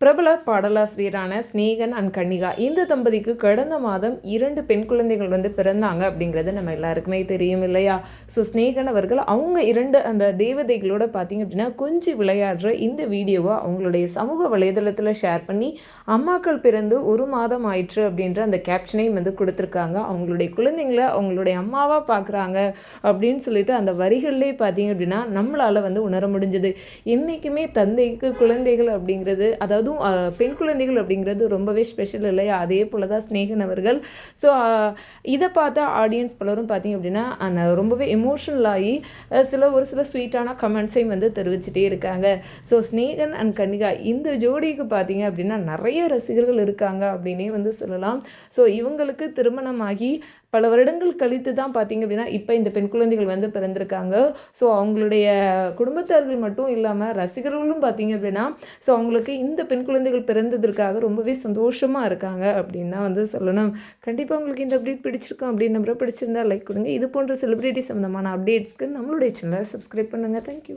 பிரபல பாடலாசிரியரான ஸ்நேகன் அண்ட் கன்னிகா இந்த தம்பதிக்கு கடந்த மாதம் இரண்டு பெண் குழந்தைகள் வந்து பிறந்தாங்க அப்படிங்கிறது நம்ம எல்லாருக்குமே தெரியும் இல்லையா? ஸோ ஸ்நேகன் அவர்கள் அவங்க இரண்டு அந்த தேவதைகளோட பார்த்தீங்க அப்படின்னா கொஞ்சம் விளையாடுற இந்த வீடியோவை அவங்களுடைய சமூக வலைதளத்தில் ஷேர் பண்ணி அம்மாக்கள் பிறந்து ஒரு மாதம் ஆயிற்று அப்படின்ற அந்த கேப்ஷனையும் வந்து கொடுத்துருக்காங்க. அவங்களுடைய குழந்தைங்கள அவங்களுடைய அம்மாவாக பார்க்குறாங்க அப்படின்னு சொல்லிட்டு அந்த வரிகள்லேயே பார்த்தீங்க அப்படின்னா நம்மளால் வந்து உணர முடிஞ்சது. என்றைக்குமே தந்தைக்கு குழந்தைகள் அப்படிங்கிறது அதாவது அதுவும் பெண் குழந்தைகள் அப்படிங்கிறது ரொம்பவே ஸ்பெஷல் இல்லையா அதே போல் தான் ஸ்நேகன் அவர்கள் ஸோ இதை பார்த்த ஆடியன்ஸ் பலரும் பார்த்தீங்க அப்படின்னா அந்த ரொம்பவே எமோஷனல் ஆகி சில ஒரு சில ஸ்வீட்டான கமெண்ட்ஸையும் வந்து தெரிவிச்சிட்டே இருக்காங்க. ஸோ ஸ்நேகன் அண்ட் கன்னிகா இந்த ஜோடிக்கு பார்த்தீங்க அப்படின்னா நிறைய ரசிகர்கள் இருக்காங்க அப்படின்னே வந்து சொல்லலாம். ஸோ இவங்களுக்கு திருமணமாகி பல வருடங்கள் கழித்து தான் பார்த்தீங்க அப்படின்னா இப்போ இந்த பெண் குழந்தைகள் வந்து பிறந்திருக்காங்க. ஸோ அவங்களுடைய குடும்பத்தார்கள் மட்டும் இல்லாமல் ரசிகர்களும் பார்த்தீங்க அப்படின்னா ஸோ அவங்களுக்கு இந்த பெண் குழந்தைகள் பிறந்ததற்காக ரொம்பவே சந்தோஷமாக இருக்காங்க அப்படின்னு தான் வந்து சொல்லணும். கண்டிப்பாக உங்களுக்கு இந்த அப்டேட் பிடிச்சிருக்கும் அப்படின்னு நம்புற பிடிச்சிருந்தா லைக் கொடுங்க. இது போன்ற செலிபிரிட்டி சம்மந்தமான அப்டேட்ஸ்க்கு நம்மளுடைய சேனலை சப்ஸ்கிரைப் பண்ணுங்கள் தேங்க்யூ